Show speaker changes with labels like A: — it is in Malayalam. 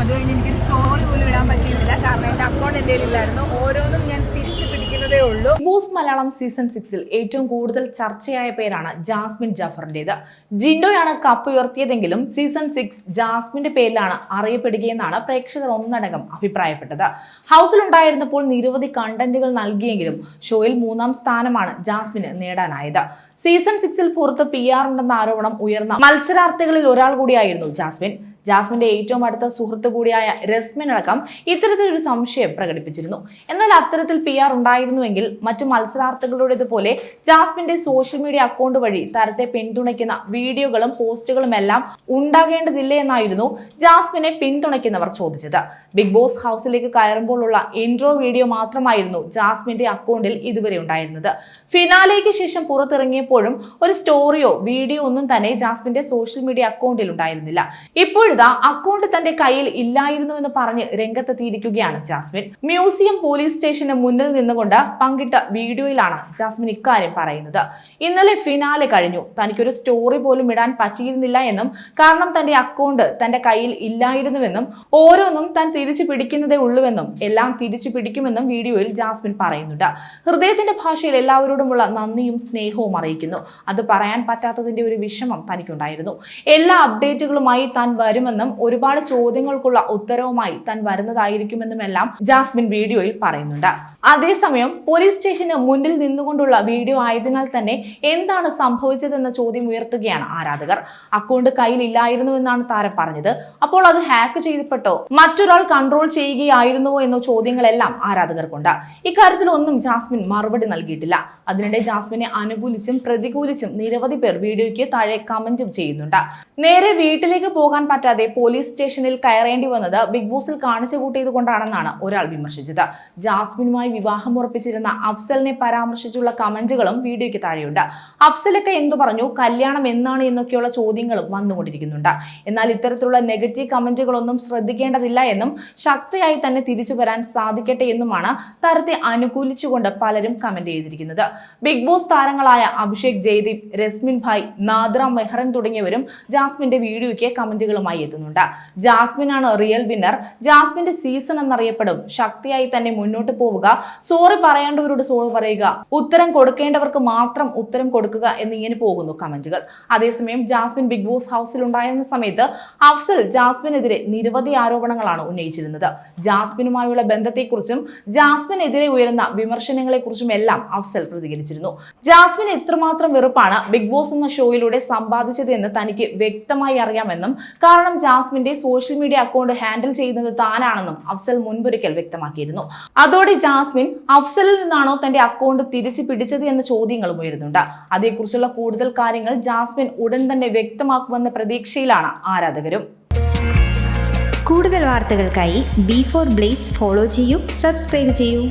A: അത് കഴിഞ്ഞ് എനിക്കൊരു സ്റ്റോറി പോലും ഇടാൻ പറ്റിയിരുന്നില്ല. കാരണം എന്റെ അക്കൗണ്ട് എന്റെ ഇല്ലായിരുന്നു ഓരോന്നും ഞാൻ തിരിച്ചു പിടിക്കുന്നതേ ഉള്ളൂ.
B: മൂസ് മലയാളം സീസൺ സിക്സിൽ ഏറ്റവും കൂടുതൽ ചർച്ചയായ പേരാണ് ജാസ്മിൻ ജാഫറിന്റേത് ജിൻഡോയാണ് കപ്പ് ഉയർത്തിയതെങ്കിലും സീസൺ സിക്സ് ജാസ്മിന്റെ പേരിലാണ് അറിയപ്പെടുകയെന്നാണ് പ്രേക്ഷകർ ഒന്നടങ്കം അഭിപ്രായപ്പെട്ടത്. ഹൗസിൽ ഉണ്ടായിരുന്നപ്പോൾ നിരവധി കണ്ടന്റുകൾ നൽകിയെങ്കിലും ഷോയിൽ മൂന്നാം സ്ഥാനമാണ് ജാസ്മിന് നേടാനായത്. സീസൺ സിക്സിൽ പുറത്ത് പി ആർ ഉണ്ടെന്ന ആരോപണം ഉയർന്ന മത്സരാർത്ഥികളിൽ ഒരാൾ കൂടിയായിരുന്നു ജാസ്മിൻ. ജാസ്മിന്റെ ഏറ്റവും അടുത്ത സുഹൃത്ത് കൂടിയായ രസ്മിൻ അടക്കം ഇത്തരത്തിലൊരു സംശയം പ്രകടിപ്പിച്ചിരുന്നു. എന്നാൽ അത്തരത്തിൽ പി ആർ ഉണ്ടായിരുന്നുവെങ്കിൽ മറ്റു മത്സരാർത്ഥികളുടേതുപോലെ ജാസ്മിന്റെ സോഷ്യൽ മീഡിയ അക്കൗണ്ട് വഴി താരത്തെ പിന്തുണയ്ക്കുന്ന വീഡിയോകളും പോസ്റ്റുകളും എല്ലാം ഉണ്ടാകേണ്ടതില്ലേ എന്നായിരുന്നു ജാസ്മിനെ പിന്തുണയ്ക്കുന്നവർ ചോദിച്ചത്. ബിഗ് ബോസ് ഹൗസിലേക്ക് കയറുമ്പോഴുള്ള ഇൻട്രോ വീഡിയോ മാത്രമായിരുന്നു ജാസ്മിന്റെ അക്കൗണ്ടിൽ ഇതുവരെ ഉണ്ടായിരുന്നത്. ഫിനാലേക്ക് ശേഷം പുറത്തിറങ്ങിയപ്പോഴും ഒരു സ്റ്റോറിയോ വീഡിയോ ഒന്നും തന്നെ ജാസ്മിന്റെ സോഷ്യൽ മീഡിയ അക്കൗണ്ടിൽ ഉണ്ടായിരുന്നില്ല. ഇപ്പോഴിതാ അക്കൗണ്ട് തന്റെ കയ്യിൽ ഇല്ലായിരുന്നു എന്ന് പറഞ്ഞ് രംഗത്തെത്തിയിരിക്കുകയാണ് ജാസ്മിൻ. മ്യൂസിയം പോലീസ് സ്റ്റേഷന് മുന്നിൽ നിന്നുകൊണ്ട് പങ്കിട്ട വീഡിയോയിലാണ് ജാസ്മിൻ ഇക്കാര്യം പറയുന്നത്. ഇന്നലെ ഫിനാലെ കഴിഞ്ഞു. തനിക്കൊരു സ്റ്റോറി പോലും ഇടാൻ പറ്റിയിരുന്നില്ല എന്നും കാരണം തന്റെ അക്കൗണ്ട് തന്റെ കയ്യിൽ ഇല്ലായിരുന്നുവെന്നും ഓരോന്നും താൻ തിരിച്ചു പിടിക്കുന്നതേ ഉള്ളുവെന്നും എല്ലാം തിരിച്ചു പിടിക്കുമെന്നും വീഡിയോയിൽ ജാസ്മിൻ പറയുന്നുണ്ട്. ഹൃദയത്തിന്റെ ഭാഷയിൽ എല്ലാവരോടുമുള്ള നന്ദിയും സ്നേഹവും അറിയിക്കുന്നു. അത് പറയാൻ പറ്റാത്തതിന്റെ ഒരു വിഷമം തനിക്കുണ്ടായിരുന്നു. എല്ലാ അപ്ഡേറ്റുകളുമായി താൻ വരുമെന്നും ഒരുപാട് ചോദ്യങ്ങൾക്കുള്ള ഉത്തരവുമായി താൻ വരുന്നതായിരിക്കുമെന്നുമെല്ലാം ജാസ്മിൻ വീഡിയോയിൽ പറയുന്നുണ്ട്. അതേസമയം പോലീസ് സ്റ്റേഷന് മുന്നിൽ നിന്നുകൊണ്ടുള്ള വീഡിയോ ആയതിനാൽ തന്നെ എന്താണ് സംഭവിച്ചതെന്ന ചോദ്യം ഉയർത്തുകയാണ് ആരാധകർ. അക്കൗണ്ട് കയ്യിലില്ലായിരുന്നുവെന്നാണ് താരം പറഞ്ഞത്. അപ്പോൾ അത് ഹാക്ക് ചെയ്യപ്പെട്ടോ? മറ്റൊരാൾ കൺട്രോൾ ചെയ്യുകയായിരുന്നുവോ എന്ന ചോദ്യങ്ങളെല്ലാം ആരാധകർക്കുണ്ട്. ഇക്കാര്യത്തിൽ ഒന്നും ജാസ്മിൻ മറുപടി നൽകിയിട്ടില്ല. അതിനിടെ ജാസ്മിനെ അനുകൂലിച്ചും പ്രതികൂലിച്ചും നിരവധി പേർ വീഡിയോയ്ക്ക് താഴെ കമന്റും ചെയ്യുന്നുണ്ട്. നേരെ വീട്ടിലേക്ക് പോകാൻ പറ്റാതെ പോലീസ് സ്റ്റേഷനിൽ കയറേണ്ടി വന്നത് ബിഗ് ബോസിൽ കാണിച്ചു കൂട്ടിയത് കൊണ്ടാണെന്നാണ് ഒരാൾ വിമർശിച്ചത്. ജാസ്മിനുമായി വിവാഹം ഉറപ്പിച്ചിരുന്ന അഫ്സലിനെ പരാമർശിച്ചുള്ള കമന്റുകളും വീഡിയോയ്ക്ക് താഴെയുണ്ട്. അഫ്സലൊക്കെ എന്തു പറഞ്ഞു? കല്യാണം എന്നാണ് എന്നൊക്കെയുള്ള ചോദ്യങ്ങളും വന്നുകൊണ്ടിരിക്കുന്നുണ്ട്. എന്നാൽ ഇത്തരത്തിലുള്ള നെഗറ്റീവ് കമന്റുകളൊന്നും ശ്രദ്ധിക്കേണ്ടതില്ല എന്നും ശക്തിയായി തന്നെ തിരിച്ചു വരാൻ സാധിക്കട്ടെ എന്നുമാണ് താരത്തെ അനുകൂലിച്ചുകൊണ്ട് പലരും കമന്റ് ചെയ്തിരിക്കുന്നത്. ബിഗ് ബോസ് താരങ്ങളായ അഭിഷേക് ജയ്ദീപ് രസ്മിൻ ഭായ് നാദ്ര മെഹ്റൻ തുടങ്ങിയവരും ജാസ്മിന്റെ വീഡിയോയ്ക്ക് കമന്റുകളുമായി എത്തുന്നുണ്ട്. ജാസ്മിൻ ആണ് റിയൽ വിന്നർ ജാസ്മിന്റെ സീസൺ എന്നറിയപ്പെടും. ശക്തിയായി തന്നെ മുന്നോട്ട് പോവുക. സോറി പറയേണ്ടവരോട് സോറി പറയുക. ഉത്തരം കൊടുക്കേണ്ടവർക്ക് മാത്രം ഉത്തരം കൊടുക്കുക എന്നിങ്ങനെ പോകുന്നു കമന്റുകൾ. അതേസമയം ജാസ്മിൻ ബിഗ് ബോസ് ഹൗസിൽ ഉണ്ടായിരുന്ന സമയത്ത് അഫ്സൽ ജാസ്മിനെതിരെ നിരവധി ആരോപണങ്ങളാണ് ഉന്നയിച്ചിരുന്നത്. ജാസ്മിനുമായുള്ള ബന്ധത്തെക്കുറിച്ചും ജാസ്മിനെതിരെ ഉയരുന്ന വിമർശനങ്ങളെക്കുറിച്ചും എല്ലാം അഫ്സൽ പ്രതികരിച്ചിരുന്നു. ജാസ്മിൻ എത്രമാത്രം വെറുപ്പാണ് ബിഗ് ബോസ് എന്ന ഷോയിലൂടെ സമ്പാദിച്ചത് എന്ന് തനിക്ക് വ്യക്തമായി അറിയാമെന്നും കാരണം ജാസ്മിന്റെ സോഷ്യൽ മീഡിയ അക്കൗണ്ട് ഹാൻഡിൽ ചെയ്യുന്നത് താനാണെന്നും അഫ്സൽ മുൻപൊരിക്കൽ വ്യക്തമാക്കിയിരുന്നു. അതോടെ ജാസ്മിൻ അഫ്സലിൽ നിന്നാണോ തന്റെ അക്കൗണ്ട് തിരിച്ചു പിടിച്ചത് എന്ന ചോദ്യങ്ങളും ഉയരുന്നുണ്ട്. അതേക്കുറിച്ചുള്ള കൂടുതൽ കാര്യങ്ങൾ ജാസ്മിൻ ഉടൻ തന്നെ വ്യക്തമാക്കുമെന്ന പ്രതീക്ഷയിലാണ് ആരാധകരും.
C: കൂടുതൽ വാർത്തകൾക്കായി ബി ഫോർ ബ്ലേസ് ഫോളോ ചെയ്യൂ സബ്സ്ക്രൈബ് ചെയ്യൂ.